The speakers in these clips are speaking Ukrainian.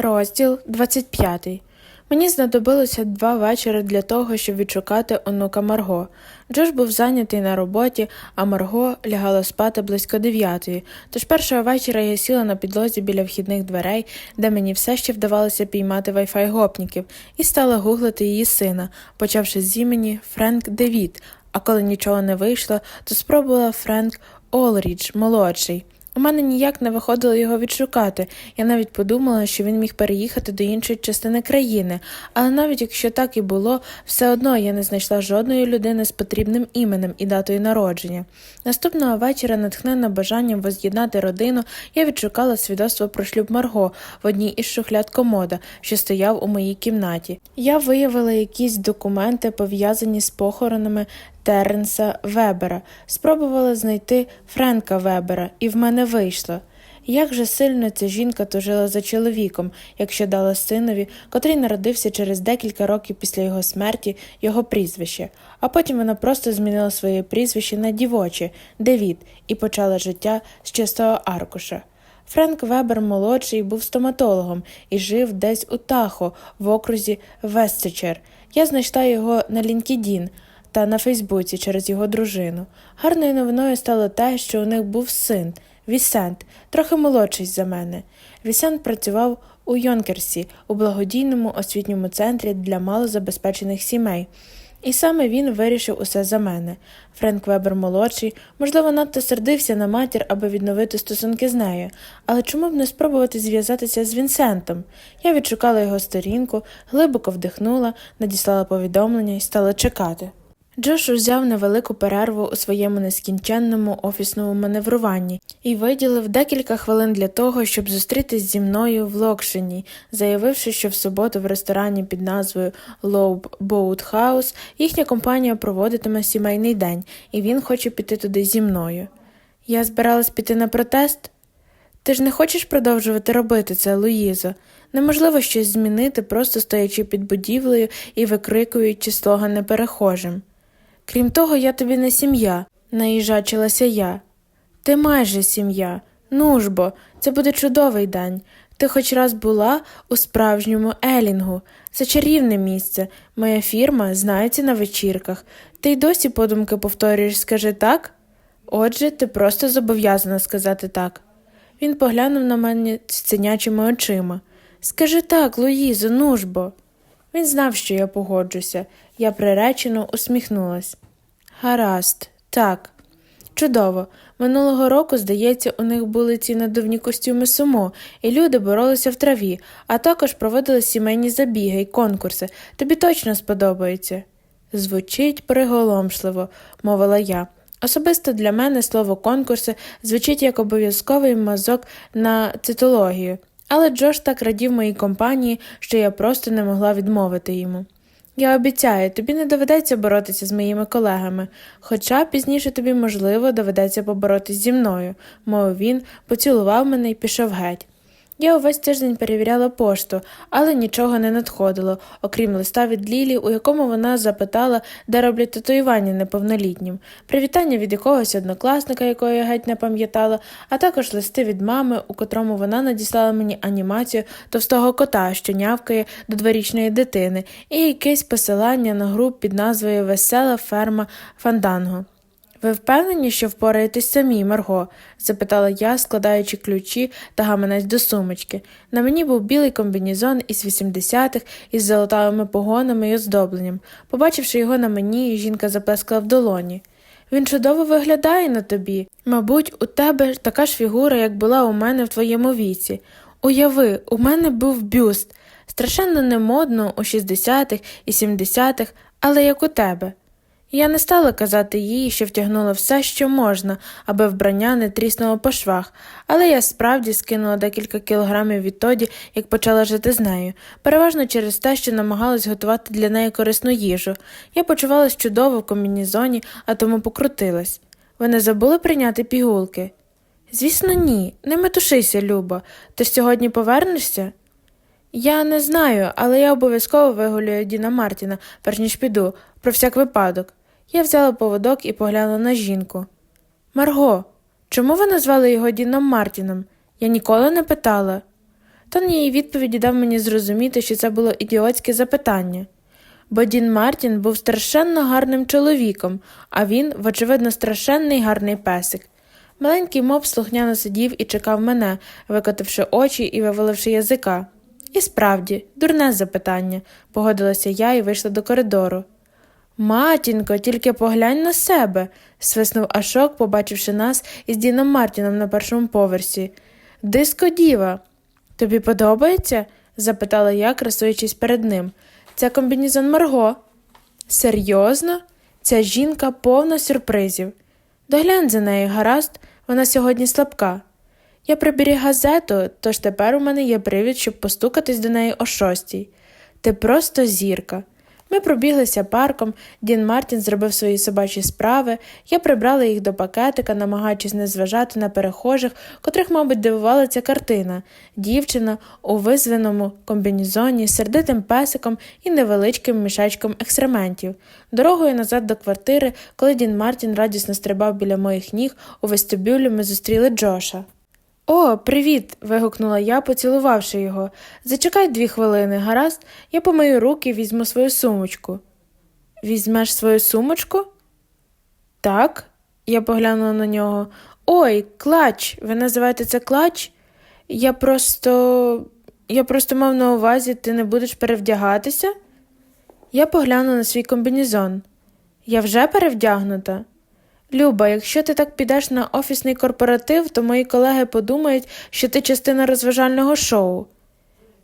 Розділ 25. Мені знадобилося два вечори для того, щоб відшукати онука Марго. Джош був зайнятий на роботі, а Марго лягала спати близько дев'ятої. Тож першого вечора я сіла на підлозі біля вхідних дверей, де мені все ще вдавалося піймати вайфай гопніків, і стала гуглити її сина, почавши з імені Френк Девід. А коли нічого не вийшло, то спробувала Френк Олрідж, молодший. У мене ніяк не виходило його відшукати. Я навіть подумала, що він міг переїхати до іншої частини країни, але навіть якщо так і було, все одно я не знайшла жодної людини з потрібним іменем і датою народження. Наступного вечора, натхнена бажанням воз'єднати родину, я відшукала свідоцтво про шлюб Марго в одній із шухляд комода, що стояв у моїй кімнаті. Я виявила якісь документи, пов'язані з похоронами Теренса Вебера, спробувала знайти Френка Вебера, і в мене вийшло. Як же сильно ця жінка тужила за чоловіком, якщо дала синові, котрий народився через декілька років після його смерті, його прізвище, а потім вона просто змінила своє прізвище на дівоче Девід і почала життя з чистого аркуша. Френк Вебер молодший був стоматологом і жив десь у Тахо в окрузі Вестчер. Я знайшла його на LinkedIn та на Фейсбуці через його дружину. Гарною новиною стало те, що у них був син Вісент, трохи молодший за мене. Вісент працював у Йонкерсі, у благодійному освітньому центрі для малозабезпечених сімей. І саме він вирішив усе за мене. Френк Вебер молодший, можливо, надто сердився на матір, аби відновити стосунки з нею, але чому б не спробувати зв'язатися з Вінсентом? Я відшукала його сторінку, глибоко вдихнула, надіслала повідомлення і стала чекати. Джош узяв невелику перерву у своєму нескінченному офісному маневруванні і виділив декілька хвилин для того, щоб зустрітись зі мною в Локшині, заявивши, що в суботу в ресторані під назвою Loeb Boat House їхня компанія проводитиме сімейний день, і він хоче піти туди зі мною. Я збиралась піти на протест. Ти ж не хочеш продовжувати робити це, Луїзо? Неможливо щось змінити, просто стоячи під будівлею і викрикуючи слогани перехожим. Крім того, я тобі не сім'я, наїжачилася я. Ти майже сім'я. Ну ж бо, це буде чудовий день. Ти хоч раз була у справжньому Елінгу. Це чарівне місце. Моя фірма знається на вечірках. Ти й досі подумки повторюєш, скажи так? Отже, ти просто зобов'язана сказати так. Він поглянув на мене цінячими очима. Скажи так, Луїзо, ну ж бо. Він знав, що я погоджуся. Я приречено усміхнулась. Гаразд, так. Чудово. Минулого року, здається, у них були ці надувні костюми сумо, і люди боролися в траві, а також проводили сімейні забіги й конкурси. Тобі точно сподобається. Звучить приголомшливо, мовила я. Особисто для мене слово конкурси звучить як обов'язковий мазок на цитологію, але Джош так радів моїй компанії, що я просто не могла відмовити йому. Я обіцяю, тобі не доведеться боротися з моїми колегами, хоча пізніше тобі, можливо, доведеться поборотись зі мною, мовив він, поцілував мене і пішов геть. Я увесь тиждень перевіряла пошту, але нічого не надходило, окрім листа від Лілі, у якому вона запитала, де роблять татуювання неповнолітнім, привітання від якогось однокласника, якого я геть не пам'ятала, а також листи від мами, у котрому вона надіслала мені анімацію товстого кота, що нявкає до дворічної дитини, і якесь посилання на груп під назвою Весела ферма Фанданго. Ви впевнені, що впораєтесь самі, Марго? запитала я, складаючи ключі та гаманець до сумочки. На мені був білий комбінізон із 80-х із золотавими погонами і оздобленням. Побачивши його на мені, жінка заплескала в долоні. Він чудово виглядає на тобі. Мабуть, у тебе така ж фігура, як була у мене в твоєму віці. Уяви, у мене був бюст, страшенно немодно у 60-х і 70-х, але як у тебе. Я не стала казати їй, що втягнула все, що можна, аби вбрання не тріснуло по швах, але я справді скинула декілька кілограмів відтоді, як почала жити з нею, переважно через те, що намагалась готувати для неї корисну їжу. Я почувалась чудово в комбінізоні, а тому покрутилась. Ви не забули прийняти пігулки? Звісно, ні. Не метушися, Люба. Ти сьогодні повернешся? Я не знаю, але я обов'язково вигулюю Діна Мартіна, перш ніж піду, про всяк випадок. Я взяла поводок і поглянула на жінку. Марго, чому ви назвали його Діном Мартіном? Я ніколи не питала. Тон її відповіді дав мені зрозуміти, що це було ідіотське запитання. Бо Дін Мартін був страшенно гарним чоловіком, а він, вочевидно, страшенний гарний песик. Маленький моб слухняно сидів і чекав мене, викотивши очі і виваливши язика. І справді, дурне запитання, погодилася я і вийшла до коридору. Матінко, тільки поглянь на себе, свиснув Ашок, побачивши нас із Діном Мартіном на першому поверсі. Диско діва. Тобі подобається? запитала я, красуючись перед ним. Це комбінізон Марго. Серйозно? Ця жінка повна сюрпризів. Доглянь за нею, гаразд, вона сьогодні слабка. Я приберіг газету, тож тепер у мене є привід, щоб постукатись до неї о шостій. Ти просто зірка. Ми пробіглися парком, Дін Мартін зробив свої собачі справи, я прибрала їх до пакетика, намагаючись не зважати на перехожих, котрих, мабуть, дивувала ця картина дівчина у визваному комбінізоні з сердитим песиком і невеличким мішечком екскрементів. Дорогою назад до квартири, коли Дін Мартін радісно стрибав біля моїх ніг, у вестибюлі ми зустріли Джоша. О, привіт. вигукнула я, поцілувавши його. Зачекай дві хвилини, гаразд, я помию руки візьму свою сумочку. Візьмеш свою сумочку? Так, я поглянула на нього. Ой, клач. Ви називаєте це клач? Я просто. Я просто мав на увазі, ти не будеш перевдягатися? Я поглянула на свій комбінезон. Я вже перевдягнута. Люба, якщо ти так підеш на офісний корпоратив, то мої колеги подумають, що ти частина розважального шоу.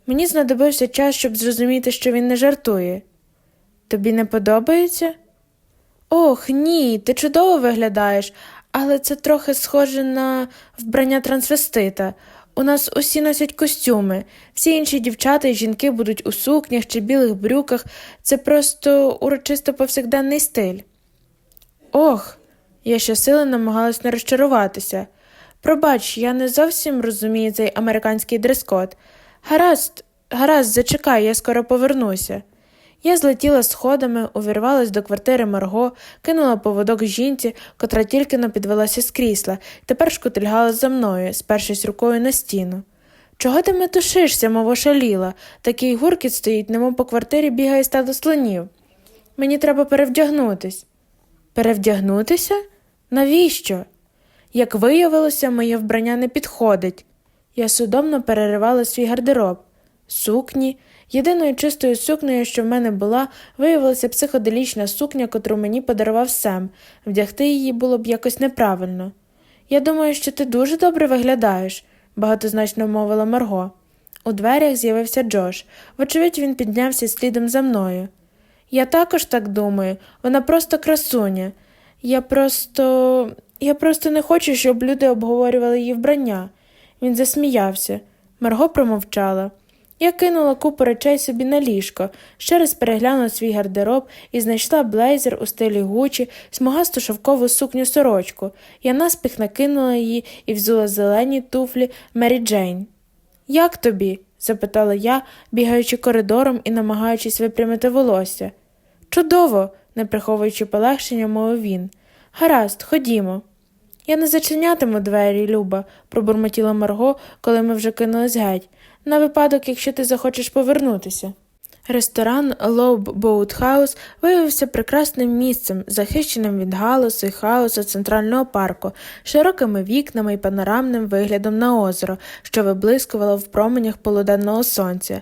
Мені знадобився час, щоб зрозуміти, що він не жартує. Тобі не подобається? Ох, ні, ти чудово виглядаєш, але це трохи схоже на вбрання трансвестита. У нас усі носять костюми, всі інші дівчата і жінки будуть у сукнях чи білих брюках. Це просто урочисто повсякденний стиль. Ох. Я щосили намагалась не розчаруватися. Пробач, я не зовсім розумію цей американський дрес-код. Гаразд, гаразд, зачекай, я скоро повернуся. Я злетіла сходами, увірвалась до квартири Марго, кинула поводок жінці, котра тільки но підвелася з крісла, тепер шкутильгала за мною, спершись рукою на стіну. Чого ти метушишся, мов ошаліла? Такий гуркіт стоїть, немов по квартирі бігає стадо слонів. Мені треба перевдягнутись. Перевдягнутися? Навіщо? Як виявилося, моє вбрання не підходить. Я судомно переривала свій гардероб. Сукні. Єдиною чистою сукнею, що в мене була, виявилася психоделічна сукня, котру мені подарував Сем. Вдягти її було б якось неправильно. Я думаю, що ти дуже добре виглядаєш, багатозначно мовила Марго. У дверях з'явився Джош. Вочевидь, він піднявся слідом за мною. Я також так думаю, вона просто красуня. Я просто. Я просто не хочу, щоб люди обговорювали її вбрання. Він засміявся. Марго промовчала. Я кинула купу речей собі на ліжко, ще раз переглянула свій гардероб і знайшла блейзер у стилі Гучі, смугасту шовкову сукню сорочку. Я наспіх накинула її і взула зелені туфлі Мері Джейн. Як тобі? запитала я, бігаючи коридором і намагаючись випрямити волосся. Чудово, не приховуючи полегшення, мовив він. Гаразд, ходімо. Я не зачинятиму двері, Люба, пробурмотіла Марго, коли ми вже кинулись геть, на випадок, якщо ти захочеш повернутися. Ресторан Лоуб Боутхаус виявився прекрасним місцем, захищеним від галасу і хаосу центрального парку, широкими вікнами і панорамним виглядом на озеро, що виблискувало в променях полуденного сонця.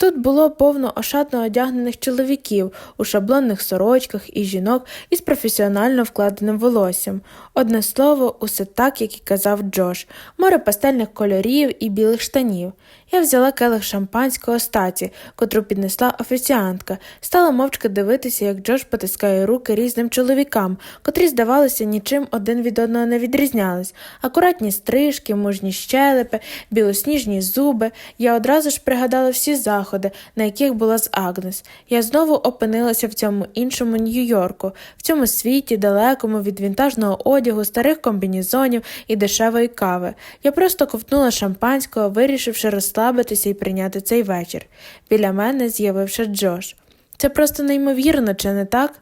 Тут було повно ошатно одягнених чоловіків у шаблонних сорочках і жінок із професіонально вкладеним волоссям. Одне слово, усе так, як і казав Джош, море пастельних кольорів і білих штанів. Я взяла келих шампанського статі, котру піднесла офіціантка, стала мовчки дивитися, як Джош потискає руки різним чоловікам, котрі, здавалося, нічим один від одного не відрізнялись. Акуратні стрижки, мужні щелепи, білосніжні зуби. Я одразу ж пригадала всі заходи, на яких була з Агнес. Я знову опинилася в цьому іншому Нью-Йорку, в цьому світі, далекому від вінтажного одягу, старих комбінізонів і дешевої кави. Я просто ковтнула шампанського, вирішивши розслабитися і прийняти цей вечір. Біля мене з'явився Джош. Це просто неймовірно, чи не так?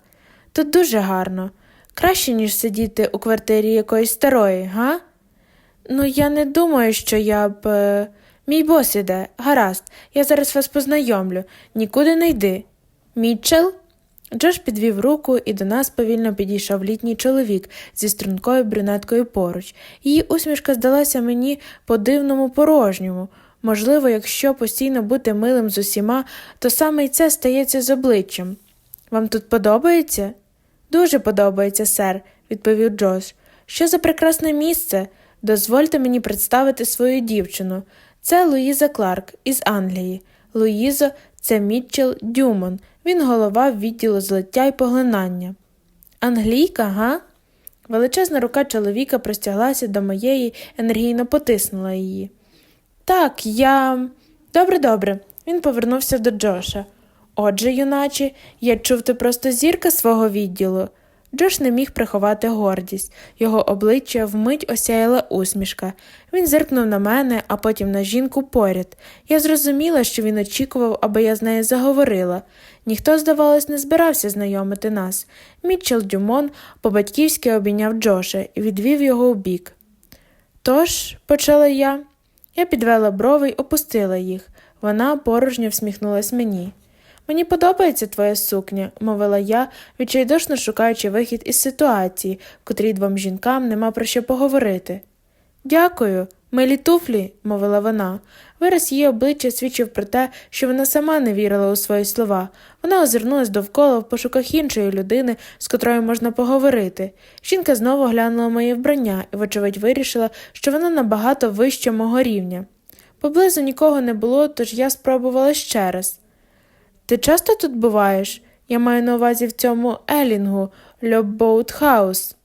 Тут дуже гарно. Краще, ніж сидіти у квартирі якоїсь старої, га? Ну, я не думаю, що я б. Мій бос іде, гаразд, я зараз вас познайомлю, нікуди не йди. Мітчел? Джош підвів руку, і до нас повільно підійшов літній чоловік зі стрункою брюнеткою поруч. Її усмішка здалася мені по-дивному порожньому. Можливо, якщо постійно бути милим з усіма, то саме й це стається з обличчям. Вам тут подобається? Дуже подобається, сер, відповів Джош. Що за прекрасне місце? Дозвольте мені представити свою дівчину. Це Луїза Кларк із Англії. Луїзо це Мітчел Дюмон. Він голова відділу злиття й поглинання. Англійка, га? Величезна рука чоловіка простяглася до моєї, енергійно потиснула її. Так, я. Добре, добре. Він повернувся до Джоша. Отже, юначе, я чув ти просто зірка свого відділу. Джош не міг приховати гордість, його обличчя вмить осяяла усмішка. Він зиркнув на мене, а потім на жінку поряд. Я зрозуміла, що він очікував, аби я з нею заговорила. Ніхто, здавалось, не збирався знайомити нас. Мітчел Дюмон по-батьківськи обійняв Джоша і відвів його у бік. Тож, почала я. Я підвела брови й опустила їх. Вона порожньо всміхнулась мені. Мені подобається твоя сукня, мовила я, відчайдушно шукаючи вихід із ситуації, в котрій двом жінкам нема про що поговорити. Дякую, милі туфлі, мовила вона. Вираз її обличчя свідчив про те, що вона сама не вірила у свої слова. Вона озирнулась довкола в пошуках іншої людини, з котрою можна поговорити. Жінка знову глянула моє вбрання і, вочевидь, вирішила, що вона набагато вище мого рівня. Поблизу нікого не було, тож я спробувала ще раз. Ти часто тут буваєш? Я маю на увазі в цьому Елінгу, Льоббоут Хаус.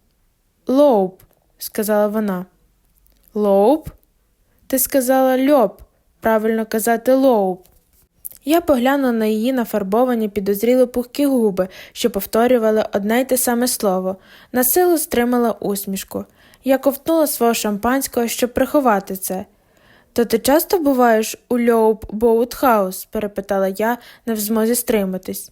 Лоуп, сказала вона. Лоуп? Ти сказала льоб, правильно казати лоуп. Я поглянула на її нафарбовані підозріло пухкі губи, що повторювали одне й те саме слово, на силу стримала усмішку. Я ковтнула свого шампанського, щоб приховати це. То ти часто буваєш у Льоуп Боутхаус? перепитала я, не в змозі стриматись.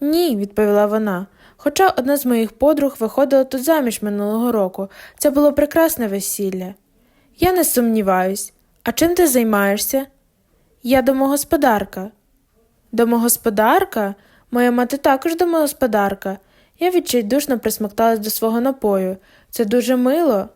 Ні, відповіла вона. Хоча одна з моїх подруг виходила тут заміж минулого року. Це було прекрасне весілля. Я не сумніваюсь. А чим ти займаєшся? Я домогосподарка. Домогосподарка? Моя мати також домогосподарка. Я відчайдушно присмокталась до свого напою. Це дуже мило.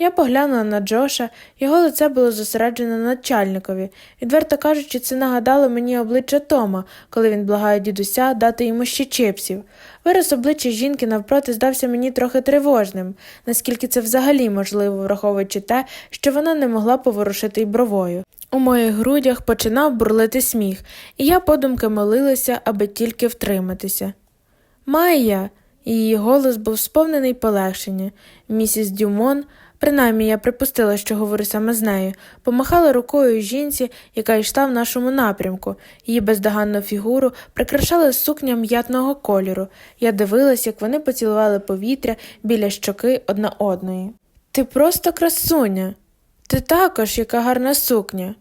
Я поглянула на Джоша, його лице було зосереджене на начальникові. Відверто кажучи, це нагадало мені обличчя Тома, коли він благає дідуся дати йому ще чипсів. Вираз обличчя жінки навпроти здався мені трохи тривожним, наскільки це взагалі можливо, враховуючи те, що вона не могла поворушити й бровою. У моїх грудях починав бурлити сміх, і я подумки молилася, аби тільки втриматися. Майя. Її голос був сповнений полегшення. Місіс Дюмон, принаймні я припустила, що говорю саме з нею, помахала рукою жінці, яка йшла в нашому напрямку. Її бездоганну фігуру прикрашала сукня м'ятного кольору. Я дивилась, як вони поцілували повітря біля щоки одна одної. Ти просто красуня. Ти також, яка гарна сукня.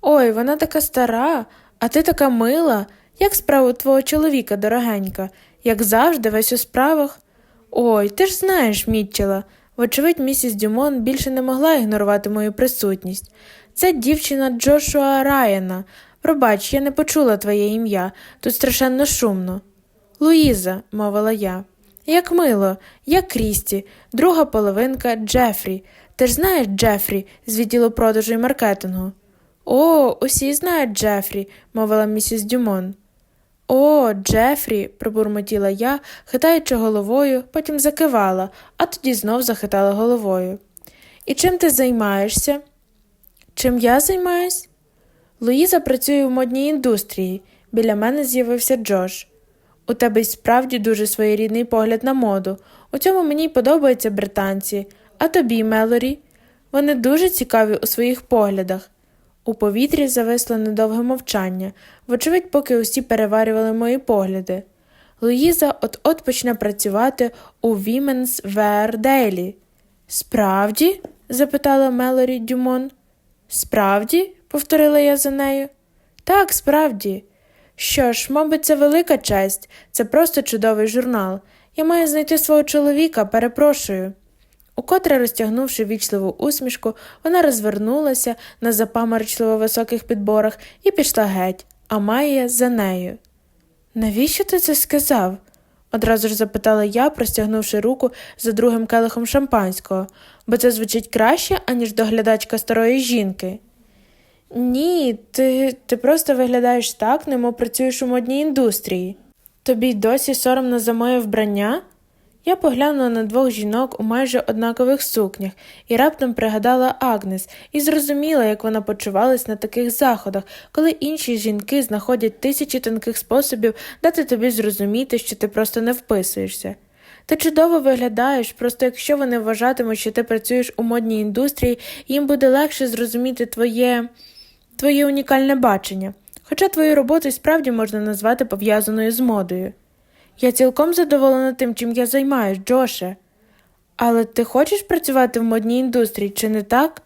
Ой, вона така стара, а ти така мила. Як справа твого чоловіка, дорогенька, як завжди, весь у справах. Ой, ти ж знаєш, Мітчела. Вочевидь, місіс Дюмон більше не могла ігнорувати мою присутність. Це дівчина Джошуа Райана. Пробач, я не почула твоє ім'я, тут страшенно шумно. Луїза, мовила я. Як мило, я Крісті, друга половинка Джефрі. Ти ж знаєш Джефрі з відділу продажу і маркетингу? О, усі знають Джефрі, мовила місіс Дюмон. О, Джефрі, пробурмотіла я, хитаючи головою, потім закивала, а тоді знов захитала головою. І чим ти займаєшся? Чим я займаюсь? Луїза працює в модній індустрії. Біля мене з'явився Джош. У тебе й справді дуже своєрідний погляд на моду. У цьому мені подобаються британці, а тобі, Мелорі. Вони дуже цікаві у своїх поглядах. У повітрі зависло недовге мовчання, вочевидь, поки усі переварювали мої погляди. Луїза от-от почне працювати у Women's Wear Daily. Справді? запитала Мелорі Дюмон. Справді? повторила я за нею. Так, справді. Що ж, мабуть, це велика честь, це просто чудовий журнал. Я маю знайти свого чоловіка, перепрошую. Укотре розтягнувши вічливу усмішку, вона розвернулася на запаморочливо високих підборах і пішла геть, а Майя за нею. Навіщо ти це сказав? одразу ж запитала я, простягнувши руку за другим келихом шампанського, бо це звучить краще, аніж доглядачка старої жінки. Ні, ти, ти просто виглядаєш так, немов працюєш у модній індустрії. Тобі й досі соромно за моє вбрання? Я поглянула на двох жінок у майже однакових сукнях і раптом пригадала Агнес і зрозуміла, як вона почувалась на таких заходах, коли інші жінки знаходять тисячі тонких способів дати тобі зрозуміти, що ти просто не вписуєшся. Ти чудово виглядаєш, просто якщо вони вважатимуть, що ти працюєш у модній індустрії, їм буде легше зрозуміти твоє, твоє унікальне бачення, хоча твою роботу справді можна назвати пов'язаною з модою. Я цілком задоволена тим, чим я займаюсь, Джоше. Але ти хочеш працювати в модній індустрії, чи не так?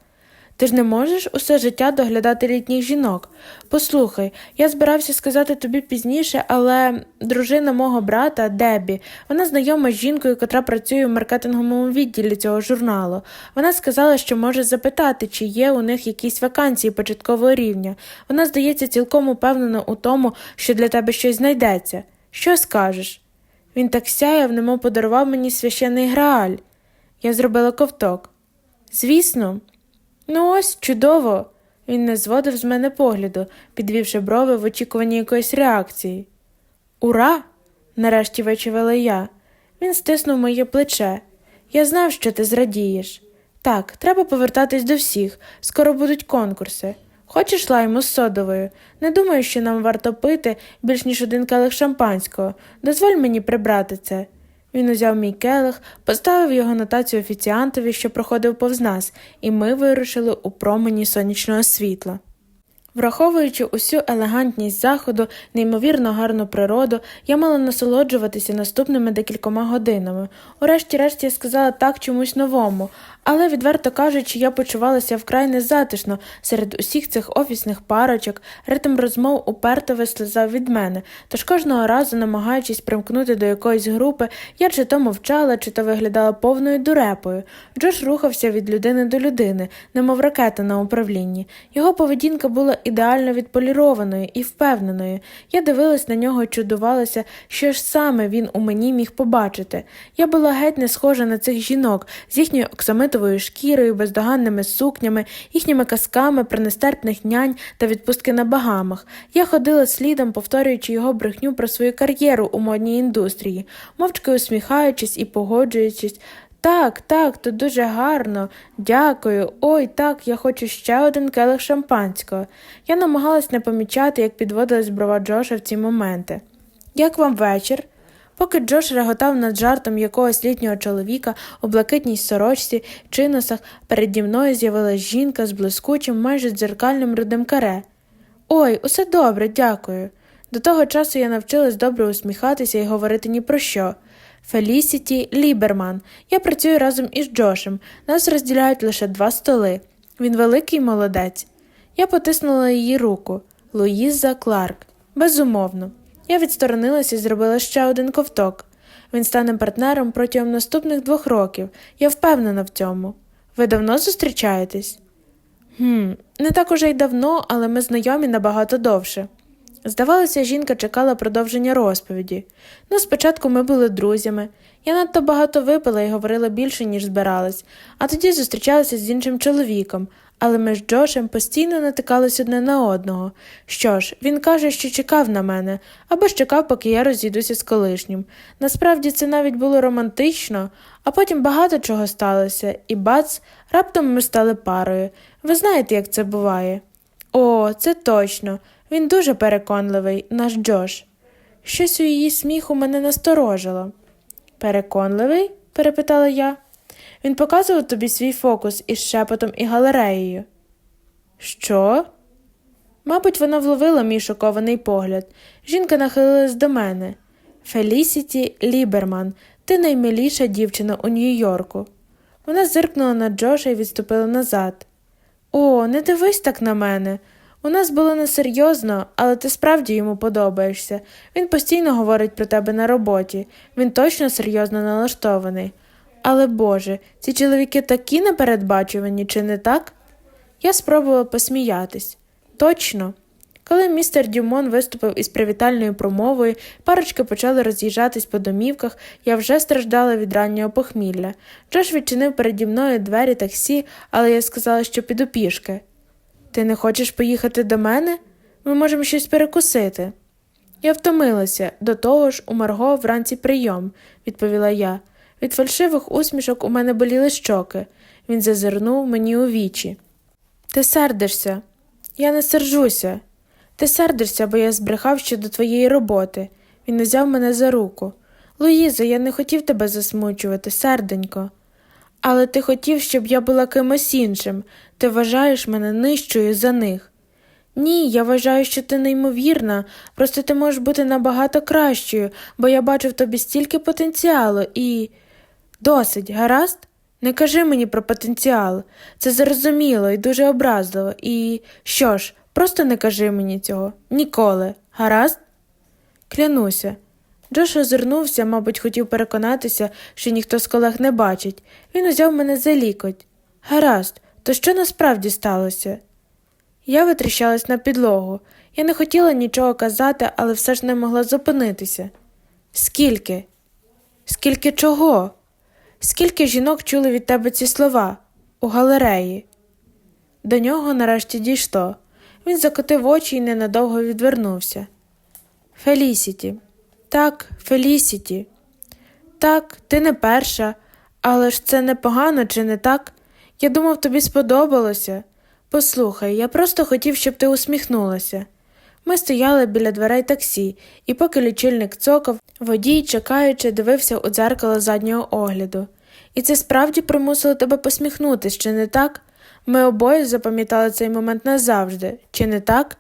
Ти ж не можеш усе життя доглядати літніх жінок. Послухай, я збирався сказати тобі пізніше, але дружина мого брата, Дебі, вона знайома з жінкою, котра працює в маркетинговому відділі цього журналу. Вона сказала, що може запитати, чи є у них якісь вакансії початкового рівня. Вона, здається, цілком упевнена у тому, що для тебе щось знайдеться. Що скажеш? Він так сяяв, немов подарував мені священний грааль. Я зробила ковток. Звісно, ну ось чудово. Він не зводив з мене погляду, підвівши брови в очікуванні якоїсь реакції. Ура! нарешті вичавила я. Він стиснув моє плече. Я знав, що ти зрадієш. Так, треба повертатись до всіх. Скоро будуть конкурси. Хочеш лайму з содовою? Не думаю, що нам варто пити більш ніж один келих шампанського. Дозволь мені прибрати це. Він узяв мій келих, поставив його на тацю офіціантові, що проходив повз нас, і ми вирушили у промені сонячного світла. Враховуючи усю елегантність заходу, неймовірно гарну природу, я мала насолоджуватися наступними декількома годинами. Урешті-решт я сказала так чомусь новому, але, відверто кажучи, я почувалася вкрай незатишно серед усіх цих офісних парочок, ритм розмов уперто вислизав від мене, тож кожного разу, намагаючись примкнути до якоїсь групи, я чи то мовчала, чи то виглядала повною дурепою. Джош рухався від людини до людини, немов ракета на управлінні. Його поведінка була ідеально відполірованою і впевненою. Я дивилась на нього і чудувалася, що ж саме він у мені міг побачити. Я була геть не схожа на цих жінок з їхньою оксамитовою шкірою, бездоганними сукнями, їхніми казками про нестерпних нянь та відпустки на багамах. Я ходила слідом, повторюючи його брехню про свою кар'єру у модній індустрії, мовчки усміхаючись і погоджуючись. Так, так, тут дуже гарно. Дякую. Ой, так, я хочу ще один келих шампанського. Я намагалась не помічати, як підводилась брова Джоша в ці моменти. Як вам вечір? Поки Джош реготав над жартом якогось літнього чоловіка у блакитній сорочці чи носах, переді мною з'явилась жінка з блискучим, майже дзеркальним рудим каре. Ой, усе добре, дякую. До того часу я навчилась добре усміхатися і говорити ні про що. Фелісіті Ліберман. Я працюю разом із Джошем. Нас розділяють лише два столи. Він великий молодець. Я потиснула її руку. Луїза Кларк. Безумовно. Я відсторонилася і зробила ще один ковток. Він стане партнером протягом наступних двох років. Я впевнена в цьому. Ви давно зустрічаєтесь? «Хм, Не так уже й давно, але ми знайомі набагато довше. Здавалося, жінка чекала продовження розповіді. Ну, спочатку ми були друзями. Я надто багато випила і говорила більше, ніж збиралась, а тоді зустрічалася з іншим чоловіком, але ми з Джошем постійно натикались одне на одного. Що ж, він каже, що чекав на мене, або ж чекав, поки я розійдуся з колишнім. Насправді це навіть було романтично, а потім багато чого сталося, і бац, раптом ми стали парою. Ви знаєте, як це буває? О, це точно. Він дуже переконливий, наш Джош. Щось у її сміху мене насторожило. Переконливий? перепитала я. Він показував тобі свій фокус із шепотом і галереєю. Що? Мабуть, вона вловила мій шокований погляд. Жінка нахилилась до мене. Фелісіті Ліберман, ти наймиліша дівчина у Нью-Йорку. Вона зиркнула на Джоша і відступила назад. О, не дивись так на мене. У нас було несерйозно, але ти справді йому подобаєшся. Він постійно говорить про тебе на роботі. Він точно серйозно налаштований. Але Боже, ці чоловіки такі непередбачувані, чи не так? Я спробувала посміятись. Точно. Коли містер Дюмон виступив із привітальною промовою, парочки почали роз'їжджатись по домівках, я вже страждала від раннього похмілля. Джош відчинив переді мною двері таксі, але я сказала, що піду пішки. Ти не хочеш поїхати до мене? Ми можемо щось перекусити. Я втомилася, до того ж, у Марго вранці прийом, відповіла я. Від фальшивих усмішок у мене боліли щоки. Він зазирнув мені у вічі. Ти сердишся. Я не сержуся. Ти сердишся, бо я збрехав щодо твоєї роботи. Він узяв мене за руку. Луїзо, я не хотів тебе засмучувати, серденько. Але ти хотів, щоб я була кимось іншим. Ти вважаєш мене нижчою за них. Ні, я вважаю, що ти неймовірна, просто ти можеш бути набагато кращою, бо я бачу в тобі стільки потенціалу і. Досить, гаразд? Не кажи мені про потенціал. Це зрозуміло і дуже образливо. І що ж, просто не кажи мені цього. Ніколи. Гаразд? Клянуся. Джош озирнувся, мабуть, хотів переконатися, що ніхто з колег не бачить. Він узяв мене за лікоть. Гаразд, то що насправді сталося? Я витріщалась на підлогу. Я не хотіла нічого казати, але все ж не могла зупинитися. Скільки? Скільки чого? Скільки жінок чули від тебе ці слова у галереї? До нього нарешті дійшло. Він закотив очі і ненадовго відвернувся. Фелісіті. Так, Фелісіті. Так, ти не перша, але ж це непогано, чи не так? Я думав, тобі сподобалося. Послухай, я просто хотів, щоб ти усміхнулася. Ми стояли біля дверей таксі, і поки лічильник цокав, водій, чекаючи, дивився у дзеркало заднього огляду. І це справді примусило тебе посміхнутись, чи не так? Ми обоє запам'ятали цей момент назавжди, чи не так?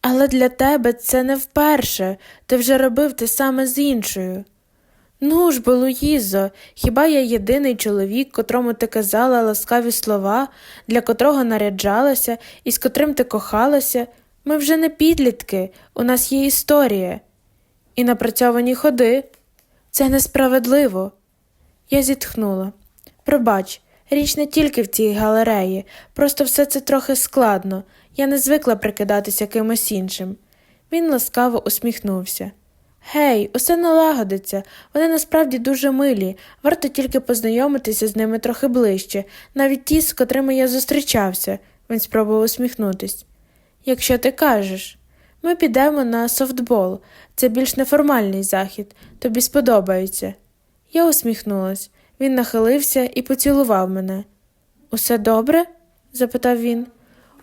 Але для тебе це не вперше, ти вже робив те саме з іншою. Ну ж, бо, Луїзо, хіба я єдиний чоловік, котрому ти казала ласкаві слова, для котрого наряджалася і з котрим ти кохалася? Ми вже не підлітки, у нас є історія. І напрацьовані ходи. Це несправедливо. Я зітхнула. Пробач, річ не тільки в цій галереї, просто все це трохи складно. Я не звикла прикидатися кимось іншим. Він ласкаво усміхнувся. Гей, усе налагодиться, вони насправді дуже милі, варто тільки познайомитися з ними трохи ближче, навіть ті, з котрими я зустрічався, він спробував усміхнутись. Якщо ти кажеш, ми підемо на софтбол, це більш неформальний захід, тобі сподобається. Я усміхнулась. Він нахилився і поцілував мене. Усе добре? запитав він.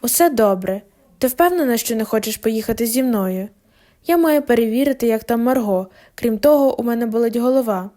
Усе добре. Ти впевнена, що не хочеш поїхати зі мною? Я маю перевірити, як там Марго, крім того, у мене болить голова.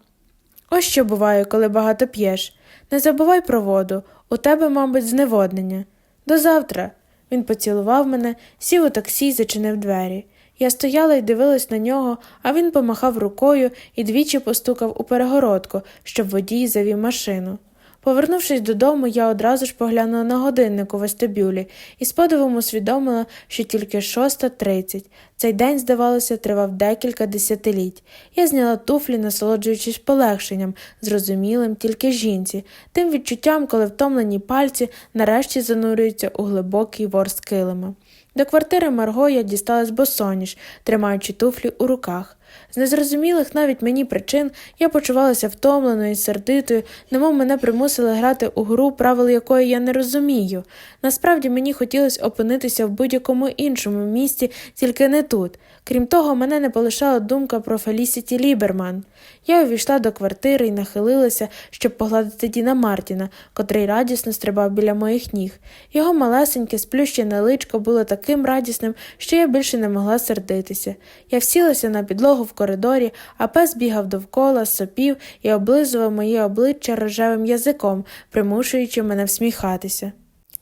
Ось що буває, коли багато п'єш. Не забувай про воду, у тебе, мабуть, зневоднення. До завтра. Він поцілував мене, сів у таксі і зачинив двері. Я стояла і дивилась на нього, а він помахав рукою і двічі постукав у перегородку, щоб водій завів машину. Повернувшись додому, я одразу ж поглянула на годинник у вестибюлі і з подивом усвідомила, що тільки шоста тридцять. Цей день, здавалося, тривав декілька десятиліть. Я зняла туфлі, насолоджуючись полегшенням, зрозумілим тільки жінці, тим відчуттям, коли втомлені пальці нарешті занурюються у глибокий ворс килима. До квартири Марго я дісталась босоніж, тримаючи туфлі у руках. З незрозумілих навіть мені причин я почувалася втомленою і сердитою, немов мене примусили грати у гру, правил якої я не розумію. Насправді мені хотілося опинитися в будь-якому іншому місці, тільки не тут. Крім того, мене не полишала думка про Фелісіті Ліберман. Я увійшла до квартири і нахилилася, щоб погладити Діна Мартіна, котрий радісно стрибав біля моїх ніг. Його малесеньке, сплющене личко було таким радісним, що я більше не могла сердитися. Я всілася на підлогу в коридорі, а пес бігав довкола, сопів і облизував моє обличчя рожевим язиком, примушуючи мене всміхатися.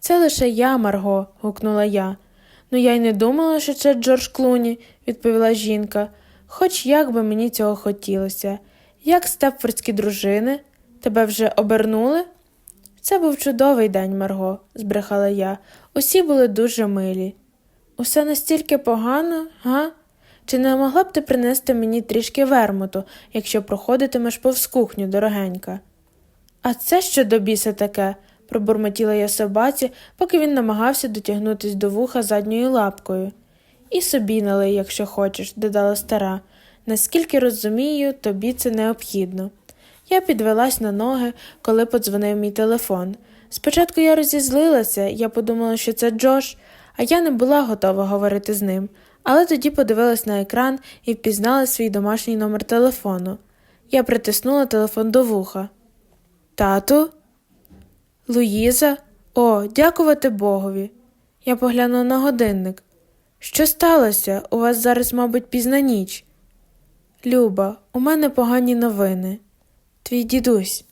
Це лише я, Марго, гукнула я. Ну, я й не думала, що це Джордж Клуні, відповіла жінка. Хоч як би мені цього хотілося. Як степфордські дружини? Тебе вже обернули? Це був чудовий день, Марго, збрехала я. Усі були дуже милі. Усе настільки погано, га? Чи не могла б ти принести мені трішки вермуту, якщо проходитимеш повз кухню, дорогенька? А це що до біса таке? Пробурмотіла я собаці, поки він намагався дотягнутись до вуха задньою лапкою. І собі налий, якщо хочеш, додала стара. Наскільки розумію, тобі це необхідно. Я підвелась на ноги, коли подзвонив мій телефон. Спочатку я розізлилася, я подумала, що це Джош, а я не була готова говорити з ним, але тоді подивилась на екран і впізнала свій домашній номер телефону. Я притиснула телефон до вуха. Тату? Луїза? О, дякувати Богові. Я погляну на годинник. Що сталося? У вас зараз, мабуть, пізна ніч. Люба, у мене погані новини. Твій дідусь.